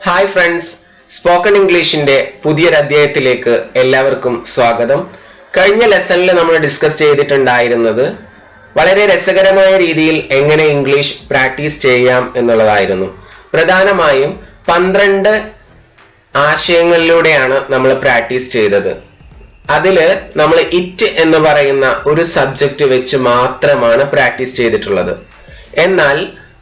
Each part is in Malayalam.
ഹായ് ഫ്രണ്ട്സ് സ്പോക്കൺ ഇംഗ്ലീഷിന്റെ പുതിയൊരു അധ്യായത്തിലേക്ക് എല്ലാവർക്കും സ്വാഗതം. കഴിഞ്ഞ ലെസണിൽ നമ്മൾ ഡിസ്കസ് ചെയ്തിട്ടുണ്ടായിരുന്നത് വളരെ രസകരമായ രീതിയിൽ എങ്ങനെ ഇംഗ്ലീഷ് പ്രാക്ടീസ് ചെയ്യാം എന്നുള്ളതായിരുന്നു. പ്രധാനമായും പന്ത്രണ്ട് ആശയങ്ങളിലൂടെയാണ് നമ്മൾ പ്രാക്ടീസ് ചെയ്തത്. അതിൽ നമ്മൾ ഇറ്റ് എന്ന് പറയുന്ന ഒരു സബ്ജക്റ്റ് വെച്ച് മാത്രമാണ് പ്രാക്ടീസ് ചെയ്തിട്ടുള്ളത്. എന്നാൽ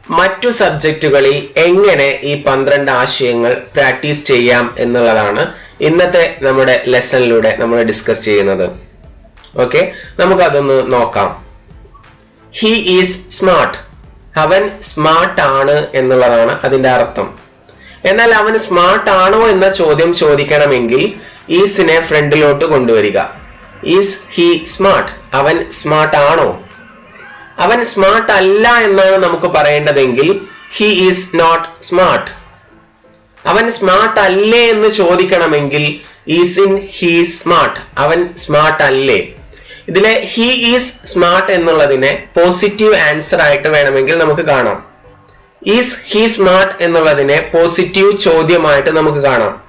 മറ്റു സബ്ജക്റ്റുകളിൽ എങ്ങനെ ഈ പന്ത്രണ്ട് ആശയങ്ങൾ പ്രാക്ടീസ് ചെയ്യാം എന്നുള്ളതാണ് ഇന്നത്തെ നമ്മുടെ ലെസണിലൂടെ നമ്മൾ ഡിസ്കസ് ചെയ്യുന്നത്. ഓക്കെ? നമുക്കതൊന്ന് നോക്കാം. ഹി ഈസ് സ്മാർട്ട് അവൻ സ്മാർട്ട് ആണ് എന്നുള്ളതാണ് അതിന്റെ അർത്ഥം. എന്നാൽ അവൻ സ്മാർട്ട് ആണോ എന്ന ചോദ്യം ചോദിക്കണമെങ്കിൽ ഈസിനെ ഫ്രണ്ടിലോട്ട് കൊണ്ടുവരിക. ഈസ് ഹി സ്മാർട്ട് അവൻ സ്മാർട്ട് ആണോ? അവൻ സ്മാർട്ട് അല്ല എന്നാണ് നമുക്ക് പറയേണ്ടതെങ്കിൽ ഹി ഈസ് നോട്ട് സ്മാർട്ട് അവൻ സ്മാർട്ട് അല്ലേ എന്ന് ചോദിക്കണമെങ്കിൽ ഈസ് ഇൻ ഹി സ്മാർട്ട് അവൻ സ്മാർട്ട് അല്ലേ? ഇതിലെ ഹി ഈസ് സ്മാർട്ട് എന്നുള്ളതിനെ പോസിറ്റീവ് ആൻസർ ആയിട്ട് വേണമെങ്കിൽ നമുക്ക് കാണാം. ഈസ് ഹി സ്മാർട്ട് എന്നുള്ളതിനെ പോസിറ്റീവ് ചോദ്യമായിട്ട് നമുക്ക് കാണാം.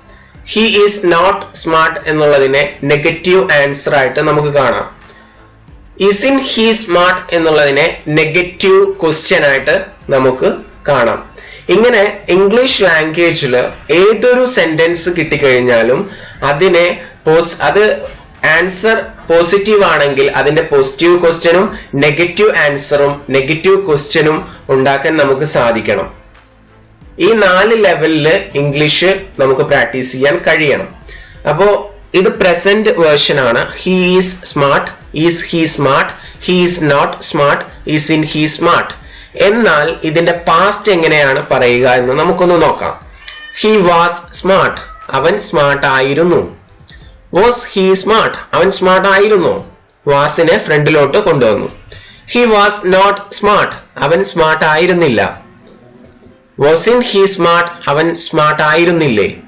ഹി ഈസ് നോട്ട് സ്മാർട്ട് എന്നുള്ളതിനെ നെഗറ്റീവ് ആൻസർ ആയിട്ട് നമുക്ക് കാണാം. ഈസ് ഇൻ ഹി സ്മാർട്ട് എന്നുള്ളതിനെ നെഗറ്റീവ് ക്വസ്റ്റ്യൻ ആയിട്ട് നമുക്ക് കാണാം. ഇങ്ങനെ ഇംഗ്ലീഷ് ലാംഗ്വേജിൽ ഏതൊരു സെന്റൻസ് കിട്ടിക്കഴിഞ്ഞാലും അതിനെ പോസ് അത് ആൻസർ പോസിറ്റീവ് ആണെങ്കിൽ അതിന്റെ പോസിറ്റീവ് ക്വസ്റ്റ്യനും നെഗറ്റീവ് ആൻസറും നെഗറ്റീവ് ക്വസ്റ്റ്യനും ഉണ്ടാക്കാൻ നമുക്ക് സാധിക്കണം. ഈ നാല് ലെവലിൽ ഇംഗ്ലീഷ് നമുക്ക് പ്രാക്ടീസ് ചെയ്യാൻ കഴിയണം. അപ്പോ ഇത് പ്രസന്റ് വേർഷൻ ആണ്. He is smart is he smart he is not smart isn't he smart എന്നാൽ ഇതിന്റെ പാസ്റ്റ് എങ്ങനെയാണ് പറയുക എന്ന് നമുക്കൊന്ന് നോക്കാം. ഹി വാസ് സ്മാർട്ട് അവൻ സ്മാർട്ട് ആയിരുന്നു. വാസ് ഹി സ്മാർട്ട് അവൻ സ്മാർട്ട് ആയിരുന്നു. വാസിനെ ഫ്രണ്ടിലോട്ട് കൊണ്ടുവന്നു. ഹി വാസ് നോട്ട് സ്മാർട്ട് അവൻ സ്മാർട്ട് ആയിരുന്നില്ല. വാസ് ഇൻ ഹി സ്മാർട്ട് അവൻ സ്മാർട്ട് ആയിരുന്നില്ലേ?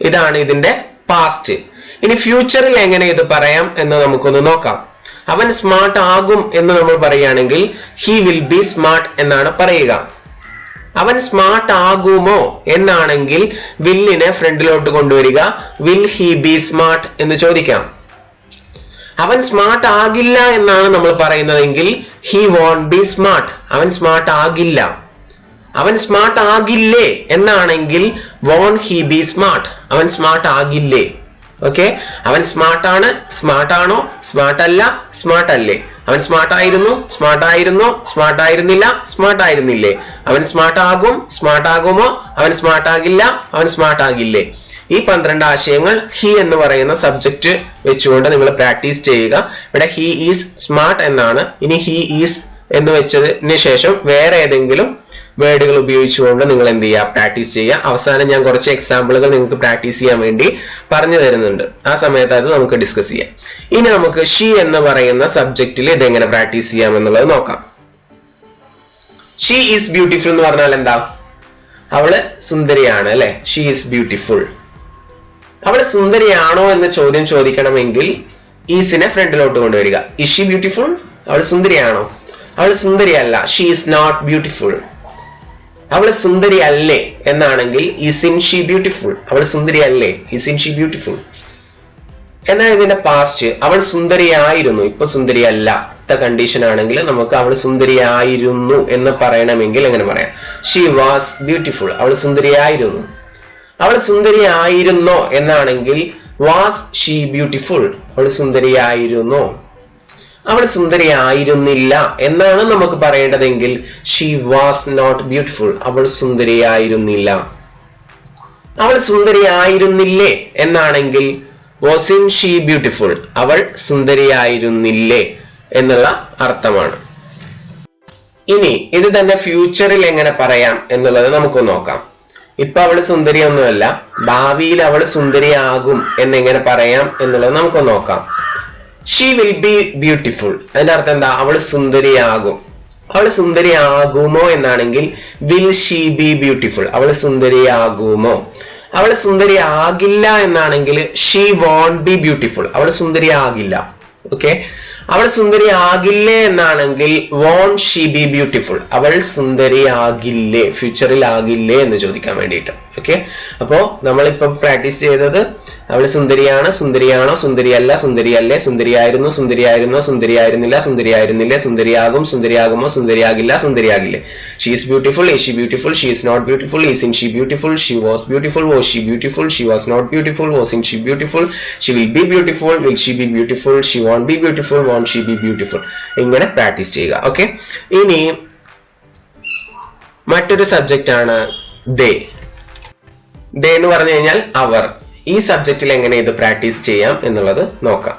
ഇതാണ് ഇതിന്റെ പാസ്റ്റ് ഇനി ഫ്യൂച്ചറിൽ എങ്ങനെ ഇത് പറയാം എന്ന് നമുക്കൊന്ന് നോക്കാം. അവൻ സ്മാർട്ട് ആകും എന്ന് നമ്മൾ പറയുകയാണെങ്കിൽ ഹി വിൽ ബി സ്മാർട്ട് എന്നാണ് പറയുക. അവൻ സ്മാർട്ട് ആകുമോ എന്നാണെങ്കിൽ വില്ലിനെ ഫ്രണ്ടിലോട്ട് കൊണ്ടുവരിക. വിൽ ഹി ബി സ്മാർട്ട് എന്ന് ചോദിക്കാം. അവൻ സ്മാർട്ട് ആകില്ല എന്നാണ് നമ്മൾ പറയുന്നതെങ്കിൽ ഹി വോണ്ട് ബി സ്മാർട്ട് അവൻ സ്മാർട്ട് ആകില്ല. അവൻ സ്മാർട്ട് ആകില്ലേ എന്നാണെങ്കിൽ വോൺ ഹി ബി സ്മാർട്ട് അവൻ സ്മാർട്ട് ആകില്ലേ. ഓക്കെ അവൻ സ്മാർട്ടാണ് സ്മാർട്ടാണോ? സ്മാർട്ട് അല്ല സ്മാർട്ട് അല്ലേ? അവൻ സ്മാർട്ട് ആയിരുന്നു സ്മാർട്ട് ആയിരുന്നോ? സ്മാർട്ട് ആയിരുന്നില്ല സ്മാർട്ട് ആയിരുന്നില്ലേ? അവൻ സ്മാർട്ട് ആകും സ്മാർട്ട് ആകുമോ? അവൻ സ്മാർട്ട് ആകില്ല അവൻ സ്മാർട്ട് ആകില്ലേ? ഈ പന്ത്രണ്ട് ആശയങ്ങൾ ഹി എന്ന് പറയുന്ന സബ്ജക്റ്റ് വെച്ചുകൊണ്ട് നിങ്ങൾ പ്രാക്ടീസ് ചെയ്യുക. ഇവിടെ ഹി ഈസ് സ്മാർട്ട് എന്നാണ്. ഇനി ഹി ഈസ് എന്ന് വെച്ചതിന് ശേഷം വേറെ ഏതെങ്കിലും വേർഡുകൾ ഉപയോഗിച്ചുകൊണ്ട് നിങ്ങൾ എന്ത് ചെയ്യുക പ്രാക്ടീസ് ചെയ്യുക അവസാനം ഞാൻ കുറച്ച് എക്സാമ്പിളുകൾ നിങ്ങൾക്ക് പ്രാക്ടീസ് ചെയ്യാൻ വേണ്ടി പറഞ്ഞു തരുന്നുണ്ട്. ആ സമയത്ത് അത് നമുക്ക് ഡിസ്കസ് ചെയ്യാം. ഇനി നമുക്ക് ഷീ എന്ന് പറയുന്ന സബ്ജക്റ്റിൽ ഇതെങ്ങനെ പ്രാക്ടീസ് ചെയ്യാം എന്നുള്ളത് നോക്കാം. ഷീ ഈസ് ബ്യൂട്ടിഫുൾ എന്ന് പറഞ്ഞാൽ എന്താ? അവൾ സുന്ദരിയാണ് അല്ലെ? ഷീ ഈസ് ബ്യൂട്ടിഫുൾ അവൾ സുന്ദരിയാണോ എന്ന ചോദ്യം ചോദിക്കണമെങ്കിൽ ഈസിനെ ഫ്രണ്ടിലോട്ട് കൊണ്ടുവരിക. ഇസ് ഷീ ബ്യൂട്ടിഫുൾ അവൾ സുന്ദരിയാണോ? അവൾ സുന്ദരിയല്ല. ഷീ ഈസ് നോട്ട് ബ്യൂട്ടിഫുൾ അവൾ സുന്ദരി അല്ലേ എന്നാണെങ്കിൽ ഇസ് ഇൻ ഷീ ബ്യൂട്ടിഫുൾ അവൾ സുന്ദരി അല്ലേ ഇസ് ഇൻ ഷീ ബ്യൂട്ടിഫുൾ എന്നാൽ ഇതിന്റെ പാസ്റ്റ് അവൾ സുന്ദരിയായിരുന്നു ഇപ്പൊ സുന്ദരി അല്ലാത്ത കണ്ടീഷൻ ആണെങ്കിൽ നമുക്ക് അവൾ സുന്ദരിയായിരുന്നു എന്ന് പറയണമെങ്കിൽ എങ്ങനെ പറയാം? ഷീ വാസ് ബ്യൂട്ടിഫുൾ അവൾ സുന്ദരിയായിരുന്നു. അവൾ സുന്ദരിയായിരുന്നോ എന്നാണെങ്കിൽ വാസ് ഷീ ബ്യൂട്ടിഫുൾ അവൾ സുന്ദരിയായിരുന്നോ? അവൾ സുന്ദരിയായിരുന്നില്ല എന്നാണ് നമുക്ക് പറയേണ്ടതെങ്കിൽ ഷീ വാസ് നോട്ട് ബ്യൂട്ടിഫുൾ അവൾ സുന്ദരിയായിരുന്നില്ല. അവൾ സുന്ദരിയായിരുന്നില്ലേ എന്നാണെങ്കിൽ വാസ് ഇൻ ഷീ ബ്യൂട്ടിഫുൾ അവൾ സുന്ദരിയായിരുന്നില്ലേ എന്നുള്ള അർത്ഥമാണ്. ഇനി ഇത് തന്നെ ഫ്യൂച്ചറിൽ എങ്ങനെ പറയാം എന്നുള്ളത് നമുക്ക് നോക്കാം. ഇപ്പൊ അവൾ സുന്ദരിയൊന്നുമല്ല ഭാവിയിൽ അവൾ സുന്ദരിയാകും എന്നെങ്ങനെ പറയാം എന്നുള്ളത് നമുക്ക് നോക്കാം. ഷീ വിൽ ബി ബ്യൂട്ടിഫുൾ അതിന്റെ അർത്ഥം എന്താ? അവൾ സുന്ദരിയാകും. അവൾ സുന്ദരിയാകുമോ എന്നാണെങ്കിൽ വിൽ ഷീ ബി ബ്യൂട്ടിഫുൾ അവൾ സുന്ദരിയാകുമോ? അവൾ സുന്ദരിയാകില്ല എന്നാണെങ്കിൽ ഷീ വോണ്ട് ബി ബ്യൂട്ടിഫുൾ അവൾ സുന്ദരിയാകില്ല. ഓക്കെ അവൾ സുന്ദരിയാകില്ലേ എന്നാണെങ്കിൽ വോൺ ഷി ബി ബ്യൂട്ടിഫുൾ അവൾ സുന്ദരിയാകില്ലേ ഫ്യൂച്ചറിൽ ആകില്ലേ എന്ന് ചോദിക്കാൻ വേണ്ടിയിട്ട്. ഓക്കെ അപ്പോ നമ്മളിപ്പോ പ്രാക്ടീസ് ചെയ്തത് അവൾ സുന്ദരിയാണ് സുന്ദരിയാണോ? സുന്ദരിയല്ല സുന്ദരിയല്ലേ? സുന്ദരിയായിരുന്നു സുന്ദരിയായിരുന്നോ? സുന്ദരിയായിരുന്നില്ല സുന്ദരിയായിരുന്നില്ലേ? സുന്ദരിയാകും സുന്ദരിയാകുമോ? സുന്ദരിയാകില്ല സുന്ദരിയാകില്ലേ? She is beautiful is she beautiful she is not beautiful isn't she beautiful she was beautiful was she beautiful she was not beautiful wasn't she beautiful she will be beautiful will she be beautiful she won't be beautiful won't she be beautiful ഇങ്ങനെ പ്രാക്ടീസ് ചെയ്യുക ഓക്കെ ഇനി മറ്റൊരു സബ്ജക്റ്റ് ആണ് ദേ ദേ എന്ന് പറഞ്ഞു കഴിഞ്ഞാൽ അവർ. ഈ സബ്ജക്റ്റിൽ എങ്ങനെ ഇത് പ്രാക്ടീസ് ചെയ്യാം എന്നുള്ളത് നോക്കാം.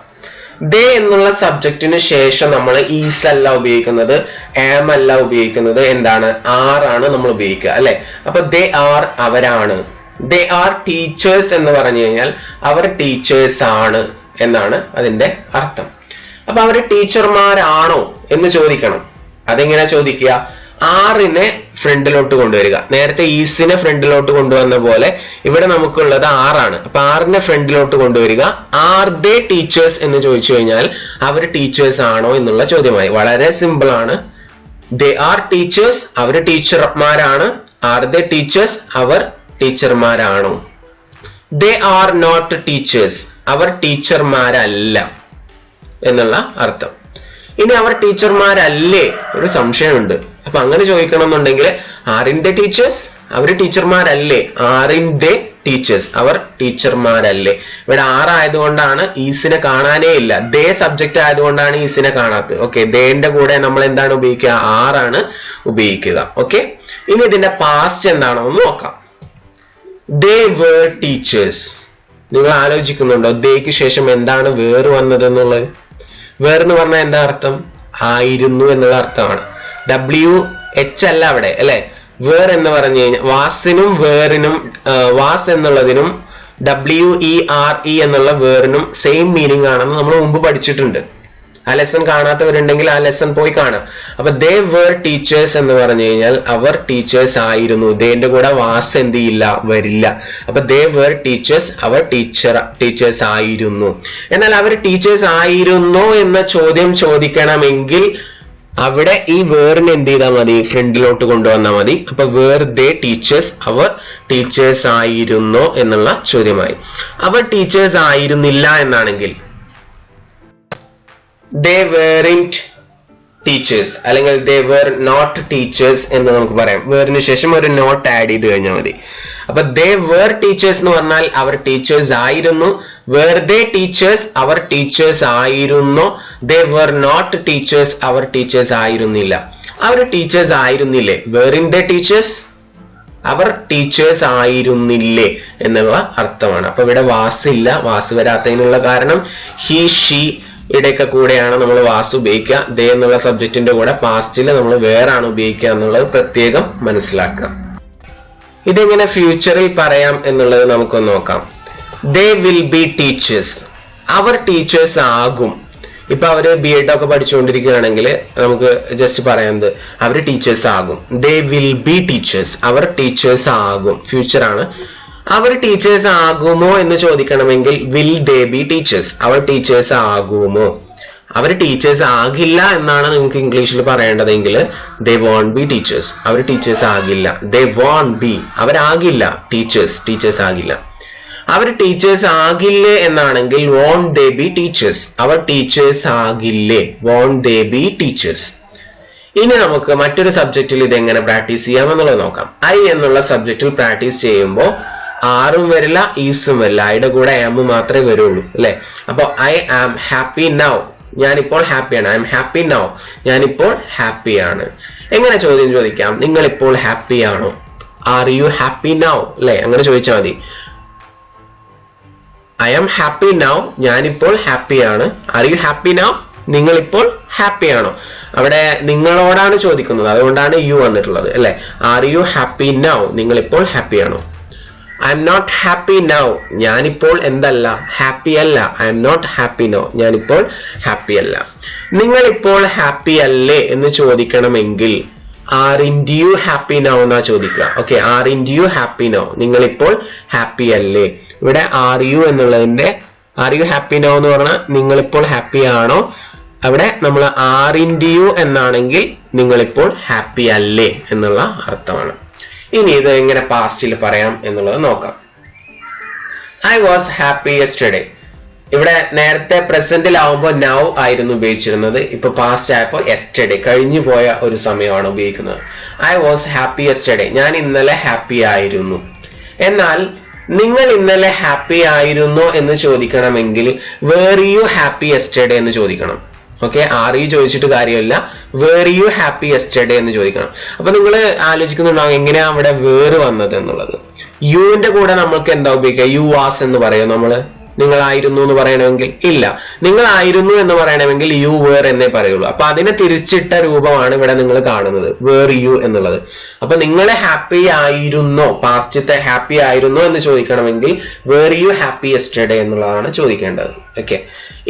ദേ എന്നുള്ള സബ്ജക്റ്റിന് ശേഷം നമ്മൾ ഈസ് അല്ല ഉപയോഗിക്കുന്നത് ആം അല്ല ഉപയോഗിക്കുന്നത് എന്താണ്? ആർ ആണ് നമ്മൾ ഉപയോഗിക്കുക അല്ലെ? അപ്പൊ ദേ ആർ അവരാണ്. ദേ ആർ ടീച്ചേഴ്സ് എന്ന് പറഞ്ഞു കഴിഞ്ഞാൽ അവർ ടീച്ചേഴ്സ് ആണ് എന്നാണ് അതിന്റെ അർത്ഥം. അപ്പൊ അവർ ടീച്ചർമാരാണോ എന്ന് ചോദിക്കണം. അതെങ്ങനെ ചോദിക്കുക? ആറിനെ ഫ്രണ്ടിലോട്ട് കൊണ്ടുവരിക. നേരത്തെ ഈസിനെ ഫ്രണ്ടിലോട്ട് കൊണ്ടുവന്ന പോലെ ഇവിടെ നമുക്കുള്ളത് ആറാണ്. അപ്പൊ ആറിനെ ഫ്രണ്ടിലോട്ട് കൊണ്ടുവരിക. ആർ ദേ ടീച്ചേഴ്സ് എന്ന് ചോദിച്ചു കഴിഞ്ഞാൽ അവർ ടീച്ചേഴ്സ് ആണോ എന്നുള്ള ചോദ്യമായി. വളരെ സിമ്പിൾ ആണ്. ദേ ആർ ടീച്ചേഴ്സ് അവർ ടീച്ചർമാരാണ്. ആർ ദേ ടീച്ചേഴ്സ് അവർ ടീച്ചർമാരാണോ? ദേ ആർ നോട്ട് ടീച്ചേഴ്സ് അവർ ടീച്ചർമാരല്ല. എന്നുള്ള അർത്ഥം. ഇനി അവർ ടീച്ചർമാരല്ലേ? ഒരു സംശയമുണ്ട്. അപ്പൊ അങ്ങനെ ചോദിക്കണം എന്നുണ്ടെങ്കിൽ ആറിന്റെ ടീച്ചേഴ്സ് അവർ ടീച്ചർമാരല്ലേ? ആറിന്റെ ടീച്ചേഴ്സ് അവർ ടീച്ചർമാരല്ലേ? ഇവിടെ ആറായതുകൊണ്ടാണ് ഈസിനെ കാണാനേ ഇല്ല. ദേ സബ്ജക്റ്റ് ആയതുകൊണ്ടാണ് ഈസിനെ കാണാത്തത്. ഓക്കെ ദേന്റെ കൂടെ നമ്മൾ എന്താണ് ഉപയോഗിക്കുക? ആറാണ് ഉപയോഗിക്കുക. ഓക്കെ ഇനി ഇതിന്റെ പാസ്റ്റ് എന്താണോ എന്ന് നോക്കാം. They were teachers. നിങ്ങൾ ആലോചിക്കുന്നുണ്ടോ? ദേക്ക് ശേഷം എന്താണ് വേർ വന്നത് എന്നുള്ളത് വേർ എന്ന് പറഞ്ഞാൽ എന്താ അർത്ഥം? ആയിരുന്നു എന്നുള്ള അർത്ഥമാണ്. ഡബ്ല്യു എച്ച് അല്ല അവിടെ അല്ലെ? വേർ എന്ന് പറഞ്ഞു കഴിഞ്ഞാൽ വാസിനും വേറിനും വാസ് എന്നുള്ളതിനും ഡബ്ല്യു ഇ ആർ ഇ എന്നുള്ള വേറിനും സെയിം മീനിങ് ആണെന്ന് നമ്മൾ മുമ്പ് പഠിച്ചിട്ടുണ്ട്. ആ ലെസൺ കാണാത്തവരുണ്ടെങ്കിൽ ആ ലെസൺ പോയി കാണാം. അപ്പൊ ദേ വേർ ടീച്ചേഴ്സ് എന്ന് പറഞ്ഞു കഴിഞ്ഞാൽ അവർ ടീച്ചേഴ്സ് ആയിരുന്നു. ദേന്റെ കൂടെ വാസ് എന്ത് ചെയ്യില്ല? വരില്ല. അപ്പൊ ദേ വേർ ടീച്ചേഴ്സ് അവർ ടീച്ചർ ടീച്ചേഴ്സ് ആയിരുന്നു. എന്നാൽ അവർ ടീച്ചേഴ്സ് ആയിരുന്നു എന്ന ചോദ്യം ചോദിക്കണമെങ്കിൽ അവിടെ ഈ വേറിന് എന്ത് ചെയ്താൽ മതി? ഫ്രണ്ടിലോട്ട് കൊണ്ടുവന്നാൽ മതി. അപ്പൊ വേർ ദേ ടീച്ചേഴ്സ് അവർ ടീച്ചേഴ്സ് ആയിരുന്നോ എന്നുള്ള ചോദ്യമായി. അവർ ടീച്ചേഴ്സ് ആയിരുന്നില്ല എന്നാണെങ്കിൽ ദേ വേറിന്റ് ടീച്ചേഴ്സ് അല്ലെങ്കിൽ ദേ വേർ നോട്ട് ടീച്ചേഴ്സ് എന്ന് നമുക്ക് പറയാം. വേറിന് ശേഷം ഒരു നോട്ട് ആഡ് ചെയ്ത് കഴിഞ്ഞാൽ മതി. അപ്പൊ ദേ വേർ ടീച്ചേഴ്സ് എന്ന് പറഞ്ഞാൽ അവർ ടീച്ചേഴ്സ് ആയിരുന്നു. വേർ ദേ ടീച്ചേഴ്സ് അവർ ടീച്ചേഴ്സ് ആയിരുന്നു. ദേ വേർ നോട്ട് ടീച്ചേഴ്സ് അവർ ടീച്ചേഴ്സ് ആയിരുന്നില്ല. അവർ ടീച്ചേഴ്സ് ആയിരുന്നില്ലേ? വേറിൻ ദ ടീച്ചേഴ്സ് അവർ ടീച്ചേഴ്സ് ആയിരുന്നില്ലേ എന്നുള്ള അർത്ഥമാണ്. അപ്പൊ ഇവിടെ വാസ് ഇല്ല. വാസ് വരാത്തതിനുള്ള കാരണം ഹി ഷീ ഇടയൊക്കെ കൂടെയാണ് നമ്മൾ വാസ് ഉപയോഗിക്കുക. ദേ എന്നുള്ള സബ്ജക്റ്റിന്റെ കൂടെ പാസ്റ്റിൽ നമ്മൾ വേറാണ് ഉപയോഗിക്കുക എന്നുള്ളത് പ്രത്യേകം മനസ്സിലാക്കുക. ഇതെങ്ങനെ ഫ്യൂച്ചറിൽ പറയാം എന്നുള്ളത് നമുക്കൊന്ന് നോക്കാം. ദേ വിൽ ബി ടീച്ചേഴ്സ് അവർ ടീച്ചേഴ്സ് ആകും. ഇപ്പൊ അവർ ബി എഡ് ഒക്കെ പഠിച്ചുകൊണ്ടിരിക്കുകയാണെങ്കിൽ നമുക്ക് ജസ്റ്റ് പറയുന്നത് അവർ ടീച്ചേഴ്സ് ആകും. ദേ വിൽ ബി ടീച്ചേഴ്സ് അവർ ടീച്ചേഴ്സ് ആകും. ഫ്യൂച്ചർ ആണ്. അവർ ടീച്ചേഴ്സ് ആകുമോ എന്ന് ചോദിക്കണമെങ്കിൽ വിൽ ദേ ബി ടീച്ചേഴ്സ് അവർ ടീച്ചേഴ്സ് ആകുമോ? അവർ ടീച്ചേഴ്സ് ആകില്ല എന്നാണ് നിങ്ങൾക്ക് ഇംഗ്ലീഷിൽ പറയേണ്ടതെങ്കിൽ ദേ വോണ്ട് ബി ടീച്ചേഴ്സ് അവർ ടീച്ചേഴ്സ് ആകില്ല. ദേ വോണ്ട് ബി അവരാകില്ല. ടീച്ചേഴ്സ് ടീച്ചേഴ്സ് ആകില്ല. അവർ ടീച്ചേഴ്സ് ആകില്ലേ എന്നാണെങ്കിൽ വോണ്ട് ദേ ബി ടീച്ചേഴ്സ് അവർ ടീച്ചേഴ്സ് ആകില്ലേ. വോണ്ട് ദേ ബി ടീച്ചേഴ്സ് ഇനി നമുക്ക് മറ്റൊരു സബ്ജക്റ്റിൽ ഇത് എങ്ങനെ പ്രാക്ടീസ് ചെയ്യാം എന്നുള്ളത് നോക്കാം. ഐ എന്നുള്ള സബ്ജക്റ്റിൽ പ്രാക്ടീസ് ചെയ്യുമ്പോൾ ആറും വരില്ല ഈസും വരില്ല. ഐയുടെ കൂടെ ആം മാത്രമേ വരുള്ളൂ അല്ലെ? അപ്പൊ ഐ ആം ഹാപ്പി നൗ ഞാനിപ്പോൾ ഹാപ്പിയാണ് ഐ എം ഹാപ്പി നൗ ഞാനിപ്പോൾ ഹാപ്പിയാണ് എങ്ങനെ ചോദ്യം ചോദിക്കാം? നിങ്ങൾ ഇപ്പോൾ ഹാപ്പിയാണോ ആർ യു ഹാപ്പി നൗ അല്ലെ? അങ്ങനെ ചോദിച്ചാൽ മതി. ഐ ആം ഹാപ്പി നൗ ഞാനിപ്പോൾ ഹാപ്പിയാണ് ആർ യു ഹാപ്പി നൗ നിങ്ങൾ ഇപ്പോൾ ഹാപ്പിയാണോ അവിടെ നിങ്ങളോടാണ് ചോദിക്കുന്നത്. അതുകൊണ്ടാണ് യു വന്നിട്ടുള്ളത് അല്ലെ? ആർ യു ഹാപ്പി നൗ നിങ്ങൾ ഇപ്പോൾ ആണോ? I'm not happy now ഞാനിപ്പോൾ എന്തല്ല? ഹാപ്പി അല്ല. I'm not happy now ഞാനിപ്പോൾ ഹാപ്പി അല്ല. നിങ്ങൾ ഇപ്പോൾ ഹാപ്പി അല്ലേ എന്ന് ചോദിക്കണമെങ്കിൽ aren't do you happy now എന്നാ ചോദിക്കുക. Okay aren't do you happy now നിങ്ങളിപ്പോൾ ഹാപ്പി അല്ലേ? ഇവിടെ ആർ യു എന്നുള്ളതിന്റെ ആർ യു ഹാപ്പി നൗ എന്ന് പറഞ്ഞാൽ നിങ്ങളിപ്പോൾ ഹാപ്പി ആണോ? അവിടെ നമ്മൾ ആർ ആറിന്റെ യു എന്നാണെങ്കിൽ നിങ്ങളിപ്പോൾ ഹാപ്പി അല്ലേ എന്നുള്ള അർത്ഥമാണ്. ഇനി ഇത് എങ്ങനെ പാസ്റ്റിൽ പറയാം എന്നുള്ളത് നോക്കാം. ഐ വാസ് ഹാപ്പി യെസ്റ്റർഡേ ഇവിടെ നേരത്തെ പ്രസന്റിൽ ആവുമ്പോൾ നൗ ആയിരുന്നു ഉപയോഗിച്ചിരുന്നത്. ഇപ്പൊ പാസ്റ്റ് ആയപ്പോൾ യെസ്റ്റർഡേ കഴിഞ്ഞു പോയ ഒരു സമയമാണ് ഉപയോഗിക്കുന്നത്. ഐ വാസ് ഹാപ്പി യെസ്റ്റർഡേ ഞാൻ ഇന്നലെ ഹാപ്പി ആയിരുന്നു. എന്നാൽ നിങ്ങൾ ഇന്നലെ ഹാപ്പി ആയിരുന്നോ എന്ന് ചോദിക്കണമെങ്കിൽ വേർ യു ഹാപ്പി യെസ്റ്റർഡേ എന്ന് ചോദിക്കണം. ഓക്കെ ആർ യു ചോദിച്ചിട്ട് കാര്യമില്ല. വേർ യു ഹാപ്പി യെസ്റ്റർഡേ എന്ന് ചോദിക്കണം. അപ്പൊ നിങ്ങൾ ആലോചിക്കുന്നുണ്ടാവും എങ്ങനെയാ അവിടെ വേറ് വന്നത് എന്നുള്ളത്? യുവിന്റെ കൂടെ നമ്മൾക്ക് എന്താ ഉപയോഗിക്കുക? യു വാസ് എന്ന് പറയും നമ്മൾ? നിങ്ങളായിരുന്നു എന്ന് പറയണമെങ്കിൽ ഇല്ല. നിങ്ങളായിരുന്നു എന്ന് പറയണമെങ്കിൽ യു വേർ എന്നേ പറയുള്ളൂ. അപ്പൊ അതിനെ തിരിച്ചിട്ട രൂപമാണ് ഇവിടെ നിങ്ങൾ കാണുന്നത്. വേർ യു എന്നുള്ളത്. അപ്പൊ നിങ്ങൾ ഹാപ്പി ആയിരുന്നോ? പാസ്റ്റത്തെ ഹാപ്പി ആയിരുന്നോ എന്ന് ചോദിക്കണമെങ്കിൽ വേർ യു ഹാപ്പി യെസ്റ്റർഡേ എന്നുള്ളതാണ് ചോദിക്കേണ്ടത്. ഓക്കെ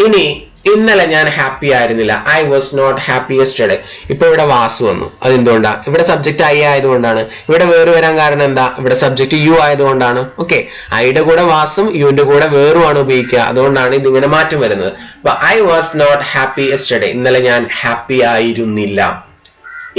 ഇനി ഇന്നലെ ഞാൻ ഹാപ്പി ആയിരുന്നില്ല. I was not happy yesterday ഇപ്പൊ ഇവിടെ വാസ് വന്നു. അതെന്തുകൊണ്ടാ? ഇവിടെ സബ്ജക്ട് ഐ ആയതുകൊണ്ടാണ്. ഇവിടെ വേറെ വരാൻ കാരണം എന്താ? ഇവിടെ സബ്ജക്ട് യു ആയതുകൊണ്ടാണ്. ഓക്കെ ഐയുടെ കൂടെ വാസും യുവിന്റെ കൂടെ വേറുമാണ് ഉപയോഗിക്കുക. അതുകൊണ്ടാണ് ഇതിങ്ങനെ മാറ്റം വരുന്നത്. അപ്പൊ I was not happy yesterday ഇന്നലെ ഞാൻ ഹാപ്പി ആയിരുന്നില്ല.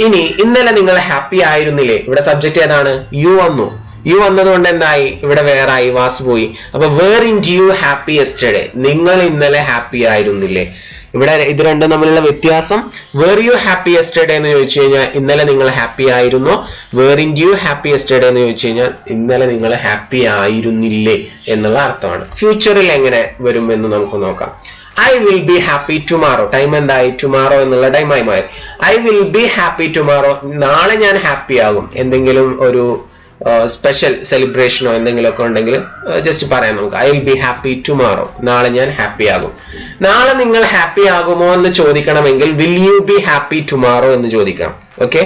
ഇനി ഇന്നലെ നിങ്ങൾ ഹാപ്പി ആയിരുന്നില്ലേ? ഇവിടെ സബ്ജക്ട് ഏതാണ്? യു വന്നു. യു വന്നതുകൊണ്ട് എന്തായി ഇവിടെ വേറെ വേറായി വാസ് പോയി. അപ്പൊ weren't you happy yesterday നിങ്ങൾ ഇന്നലെ ഹാപ്പി ആയിരുന്നില്ലേ? ഇവിടെ ഇത് രണ്ടും തമ്മിലുള്ള വ്യത്യാസം വേർ യു ഹാപ്പി യെസ്റ്റർഡേ എന്ന് ചോദിച്ചു കഴിഞ്ഞാൽ ഇന്നലെ നിങ്ങൾ ഹാപ്പി ആയിരുന്നു. Weren't you happy yesterday എന്ന് ചോദിച്ചു കഴിഞ്ഞാൽ ഇന്നലെ നിങ്ങൾ ഹാപ്പി ആയിരുന്നില്ലേ എന്നുള്ള അർത്ഥമാണ്. ഫ്യൂച്ചറിൽ എങ്ങനെ വരും എന്ന് നമുക്ക് നോക്കാം. I will be happy tomorrow time എന്തായി? ടുമാറോ എന്നുള്ള ടൈമായി മാറി. I will be happy tomorrow നാളെ ഞാൻ ഹാപ്പി ആകും. എന്തെങ്കിലും ഒരു സ്പെഷ്യൽ സെലിബ്രേഷനോ എന്തെങ്കിലുമൊക്കെ ഉണ്ടെങ്കിൽ ജസ്റ്റ് പറയാം നമുക്ക്. I will be happy tomorrow നാളെ ഞാൻ ഹാപ്പി ആകും. നാളെ നിങ്ങൾ ഹാപ്പി ആകുമോ എന്ന് ചോദിക്കണമെങ്കിൽ will you be happy tomorrow എന്ന് ചോദിക്കാം. ഓക്കെ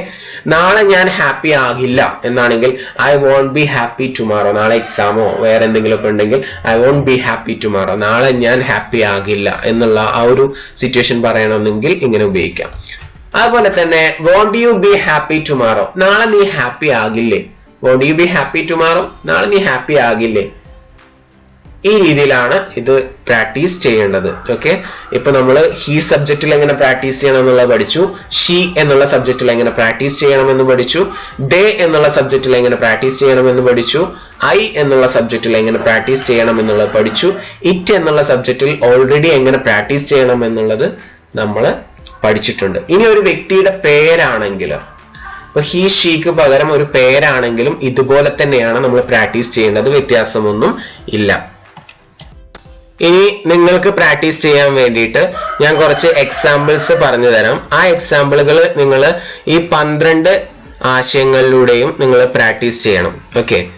നാളെ ഞാൻ ഹാപ്പി ആകില്ല എന്നാണെങ്കിൽ I won't be happy tomorrow നാളെ എക്സാമോ വേറെ എന്തെങ്കിലുമൊക്കെ ഉണ്ടെങ്കിൽ I won't be happy tomorrow നാളെ ഞാൻ ഹാപ്പി ആകില്ല എന്നുള്ള ആ ഒരു സിറ്റുവേഷൻ പറയണമെങ്കിൽ ഇങ്ങനെ ഉപയോഗിക്കാം. അതുപോലെ തന്നെ won't you be happy tomorrow നാളെ നീ happy ആകില്ലേ? Won't you be happy tomorrow നാളെ നീ ഹാപ്പി ആകില്ലേ? ഈ രീതിയിലാണ് ഇത് പ്രാക്ടീസ് ചെയ്യേണ്ടത്. ഓക്കെ ഇപ്പൊ നമ്മൾ ഹീ സബ്ജക്റ്റിൽ എങ്ങനെ പ്രാക്ടീസ് ചെയ്യണം എന്നുള്ളത് പഠിച്ചു. ഷീ എന്നുള്ള സബ്ജക്റ്റിൽ എങ്ങനെ പ്രാക്ടീസ് ചെയ്യണമെന്ന് പഠിച്ചു. ദേ എന്നുള്ള സബ്ജക്റ്റിൽ എങ്ങനെ പ്രാക്ടീസ് ചെയ്യണമെന്ന് പഠിച്ചു. ഐ എന്നുള്ള സബ്ജക്റ്റിൽ എങ്ങനെ പ്രാക്ടീസ് ചെയ്യണം എന്നുള്ളത് പഠിച്ചു. ഇറ്റ് എന്നുള്ള സബ്ജക്റ്റിൽ ഓൾറെഡി എങ്ങനെ പ്രാക്ടീസ് ചെയ്യണം എന്നുള്ളത് നമ്മൾ പഠിച്ചിട്ടുണ്ട്. ഇനി ഒരു വ്യക്തിയുടെ പേരാണെങ്കിലോ അപ്പൊ ഹീ ഷീക്ക് പകരം ഒരു പേരാണെങ്കിലും ഇതുപോലെ തന്നെയാണ് നമ്മൾ പ്രാക്ടീസ് ചെയ്യേണ്ടത്. വ്യത്യാസമൊന്നും ഇല്ല. ഇനി നിങ്ങൾക്ക് പ്രാക്ടീസ് ചെയ്യാൻ വേണ്ടിയിട്ട് ഞാൻ കുറച്ച് എക്സാമ്പിൾസ് പറഞ്ഞു തരാം ആ എക്സാമ്പിളുകൾ നിങ്ങൾ ഈ പന്ത്രണ്ട് ആശയങ്ങളിലൂടെയും നിങ്ങൾ പ്രാക്ടീസ് ചെയ്യണം. ഓക്കെ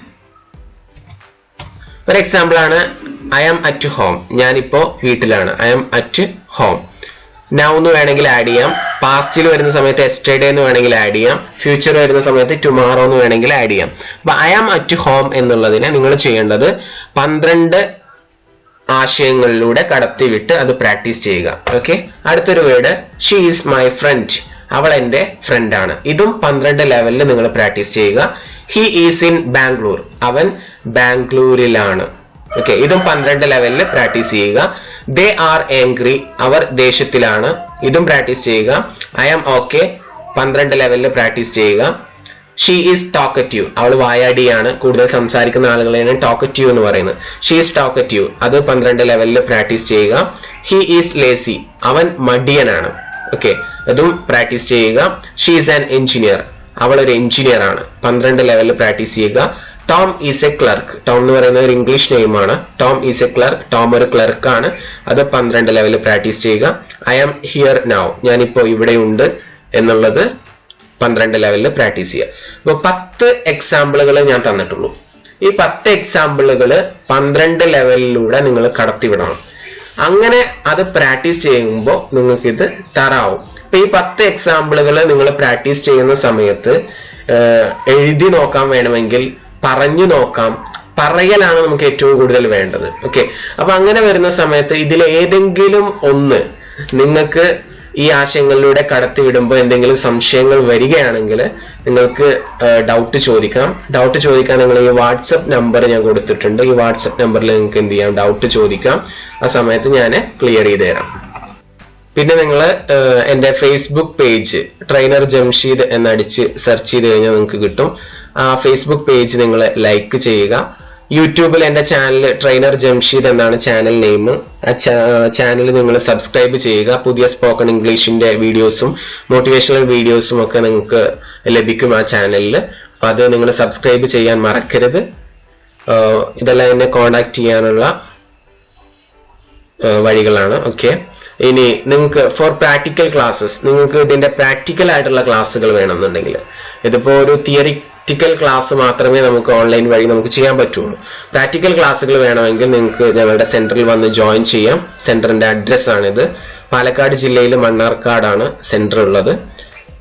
ഒരു എക്സാമ്പിൾ ആണ് ഐ ആം അറ്റ് ഹോം ഞാനിപ്പോ വീട്ടിലാണ്. I am at home now എന്ന് വേണമെങ്കിൽ ആഡ് ചെയ്യാം. പാസ്റ്റിൽ വരുന്ന സമയത്ത് എസ്റ്റർഡേ എന്ന് വേണമെങ്കിൽ ആഡ് ചെയ്യാം. ഫ്യൂച്ചർ വരുന്ന സമയത്ത് ടുമാറോ എന്ന് വേണമെങ്കിൽ ആഡ് ചെയ്യാം. അപ്പൊ ഐ ആം അറ്റ് ഹോം എന്നുള്ളതിനെ നിങ്ങൾ ചെയ്യേണ്ടത് പന്ത്രണ്ട് ആശയങ്ങളിലൂടെ കടത്തിവിട്ട് അത് പ്രാക്ടീസ് ചെയ്യുക. ഓക്കെ അടുത്തൊരു word she is my friend അവൾ എന്റെ ഫ്രണ്ടാണ് ഇതും പന്ത്രണ്ട് ലെവലിൽ നിങ്ങൾ പ്രാക്ടീസ് ചെയ്യുക. ഹി ഈസ് ഇൻ ബാംഗ്ലൂർ അവൻ ബാംഗ്ലൂരിലാണ്. ഓക്കെ ഇതും പന്ത്രണ്ട് ലെവലിൽ പ്രാക്ടീസ് ചെയ്യുക. ദേ ആർ ആംഗ്രി അവർ ദേഷ്യത്തിലാണ്. ഇതും പ്രാക്ടീസ് ചെയ്യുക. ഐ ആം ഓക്കെ പന്ത്രണ്ട് ലെവലിൽ പ്രാക്ടീസ് ചെയ്യുക. ഷീ ഈസ് ടോക്കറ്റീവ് അവൾ വായാടിയാണ്. കൂടുതൽ സംസാരിക്കുന്ന ആളുകളെയാണ് ടോക്കറ്റീവ് എന്ന് പറയുന്നത്. ഷീ ഈസ് ടോക്കറ്റീവ് അത് പന്ത്രണ്ട് ലെവലിൽ പ്രാക്ടീസ് ചെയ്യുക. ഹി ഈസ് ലേസി അവൻ മടിയനാണ്. ഓക്കെ അതും പ്രാക്ടീസ് ചെയ്യുക. ഷീ ഈസ് ആൻ എഞ്ചിനീയർ അവൾ ഒരു എഞ്ചിനീയർ ആണ്. പന്ത്രണ്ട് ലെവലിൽ പ്രാക്ടീസ് ചെയ്യുക. Tom is a clerk. Tom എന്ന് പറയുന്ന ഒരു English നെയിമാണ്. Tom is a clerk. Tom ഒരു ക്ലർക്കാണ്. അത് പന്ത്രണ്ട് ലെവലിൽ പ്രാക്ടീസ് ചെയ്യുക. I am here now. ഞാനിപ്പോൾ ഇവിടെയുണ്ട് എന്നുള്ളത് പന്ത്രണ്ട് ലെവലിൽ പ്രാക്ടീസ് ചെയ്യുക. അപ്പോൾ പത്ത് എക്സാമ്പിളുകൾ ഞാൻ തന്നിട്ടുള്ളൂ. ഈ പത്ത് എക്സാമ്പിളുകൾ പന്ത്രണ്ട് ലെവലിലൂടെ നിങ്ങൾ കടത്തിവിടണം. അങ്ങനെ അത് പ്രാക്ടീസ് ചെയ്യുമ്പോൾ നിങ്ങൾക്ക് ഇത് തറാവും ഇപ്പൊ ഈ പത്ത് എക്സാമ്പിളുകൾ നിങ്ങൾ പ്രാക്ടീസ് ചെയ്യുന്ന സമയത്ത് എഴുതി നോക്കാൻ വേണമെങ്കിൽ പറഞ്ഞു നോക്കാം. പറയലാണ് നമുക്ക് ഏറ്റവും കൂടുതൽ വേണ്ടത്. ഓക്കെ അപ്പൊ അങ്ങനെ വരുന്ന സമയത്ത് ഇതിൽ ഏതെങ്കിലും ഒന്ന് നിങ്ങൾക്ക് ഈ ആശയങ്ങളിലൂടെ കടത്തിവിടുമ്പോൾ എന്തെങ്കിലും സംശയങ്ങൾ വരികയാണെങ്കിൽ നിങ്ങൾക്ക് ഡൗട്ട് ചോദിക്കാം. ഡൗട്ട് ചോദിക്കാൻ നിങ്ങൾ ഈ വാട്സപ്പ് നമ്പർ ഞാൻ കൊടുത്തിട്ടുണ്ട്. ഈ വാട്സപ്പ് നമ്പറിൽ നിങ്ങൾക്ക് എന്ത് ചെയ്യാം? ഡൗട്ട് ചോദിക്കാം. ആ സമയത്ത് ഞാൻ ക്ലിയർ ചെയ്ത് തരാം. പിന്നെ നിങ്ങൾ എന്റെ ഫേസ്ബുക്ക് പേജ് ട്രെയിനർ ജംഷീദ് എന്നടിച്ച് സെർച്ച് ചെയ്ത് കഴിഞ്ഞാൽ നിങ്ങൾക്ക് കിട്ടും. ആ ഫേസ്ബുക്ക് പേജ് നിങ്ങൾ ലൈക്ക് ചെയ്യുക. യൂട്യൂബിൽ എന്റെ ചാനൽ ട്രെയിനർ ജംഷീദ് എന്നാണ് ചാനൽ നെയിം ആ ചാനൽ നിങ്ങൾ സബ്സ്ക്രൈബ് ചെയ്യുക. പുതിയ സ്പോക്കൺ ഇംഗ്ലീഷിന്റെ വീഡിയോസും മോട്ടിവേഷണൽ വീഡിയോസും ഒക്കെ നിങ്ങൾക്ക് ലഭിക്കും ആ ചാനലിൽ അപ്പോൾ അത് നിങ്ങൾ സബ്സ്ക്രൈബ് ചെയ്യാൻ മറക്കരുത്. ഇതെല്ലാം എന്നെ കോണ്ടാക്ട് ചെയ്യാനുള്ള വഴികളാണ്. ഓക്കെ ഇനി നിങ്ങൾക്ക് ഫോർ പ്രാക്ടിക്കൽ ക്ലാസ്സസ് നിങ്ങൾക്ക് ഇതിന്റെ പ്രാക്ടിക്കൽ ആയിട്ടുള്ള ക്ലാസ്സുകൾ വേണമെന്നുണ്ടെങ്കിൽ. ഇതിപ്പോൾ ഒരു തിയറിറ്റിക്കൽ ക്ലാസ് മാത്രമേ നമുക്ക് ഓൺലൈൻ വഴി നമുക്ക് ചെയ്യാൻ പറ്റുള്ളൂ. പ്രാക്ടിക്കൽ ക്ലാസ്സുകൾ വേണമെങ്കിൽ നിങ്ങൾക്ക് ഞങ്ങളുടെ സെന്ററിൽ വന്ന് ജോയിൻ ചെയ്യാം. സെന്ററിന്റെ അഡ്രസ്സാണിത് പാലക്കാട് ജില്ലയിൽ മണ്ണാർക്കാടാണ് സെന്റർ ഉള്ളത്.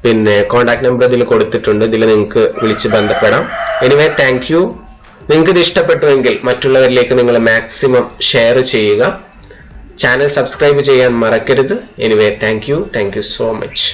പിന്നെ കോൺടാക്ട് നമ്പർ ഇതിൽ കൊടുത്തിട്ടുണ്ട്. ഇതിൽ നിങ്ങൾക്ക് വിളിച്ച് ബന്ധപ്പെടാം. എനിവേ താങ്ക് യു നിങ്ങൾക്ക് ഇഷ്ടപ്പെട്ടുവെങ്കിൽ മറ്റുള്ളവരിലേക്ക് നിങ്ങൾ മാക്സിമം ഷെയർ ചെയ്യുക. ചാനൽ സബ്സ്ക്രൈബ് ചെയ്യാൻ മറക്കരുത്. Anyway thank you thank you so much